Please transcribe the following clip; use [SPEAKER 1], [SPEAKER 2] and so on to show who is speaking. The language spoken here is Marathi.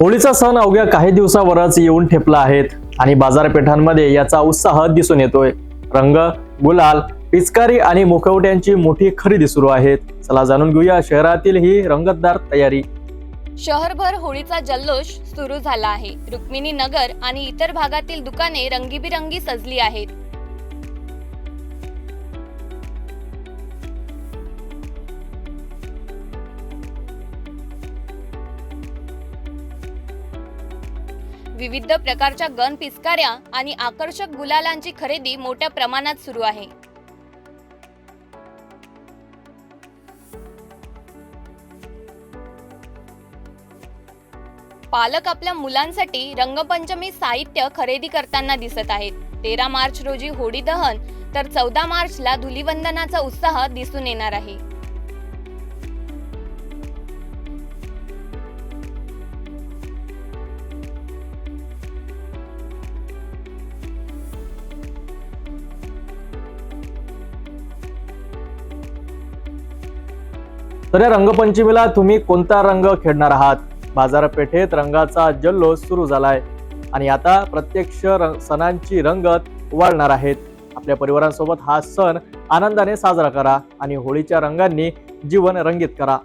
[SPEAKER 1] होळीचा सण अवघ्या काही दिवसावरच येऊन ठेपला आहेत आणि बाजारपेठांमध्ये याचा उत्साह दिसून येतोय. रंग गुलाल पिचकारी आणि मुखवट्यांची मोठी खरेदी सुरू आहे चला जाणून घेऊया शहरातील ही रंगतदार तयारी.
[SPEAKER 2] शहरभर होळीचा जल्लोष सुरू झाला आहे. रुक्मिणी नगर आणि इतर भागातील दुकाने रंगीबिरंगी सजली आहेत. विविध प्रकारच्या गन पिचकाऱ्या आणि आकर्षक गुलालांची खरेदी मोठ्या प्रमाणात सुरू आहे. पालक आपल्या मुलांसाठी रंगपंचमी साहित्य खरेदी करताना दिसत आहेत. तेरा मार्च रोजी होळी दहन तर चौदा मार्चला धुलिवंदनाचा उत्साह दिसून येणार आहे.
[SPEAKER 1] तर या रंगपंचमीला तुम्ही कोणता रंग खेळणार आहात? बाजारपेठेत रंगाचा जल्लोष सुरू झालाय. आणि आता प्रत्यक्ष रंग- सणांची रंगत वाढणार आहेत. आपल्या परिवारांसोबत हा सण आनंदाने साजरा करा आणि होळीच्या रंगांनी जीवन रंगीत करा.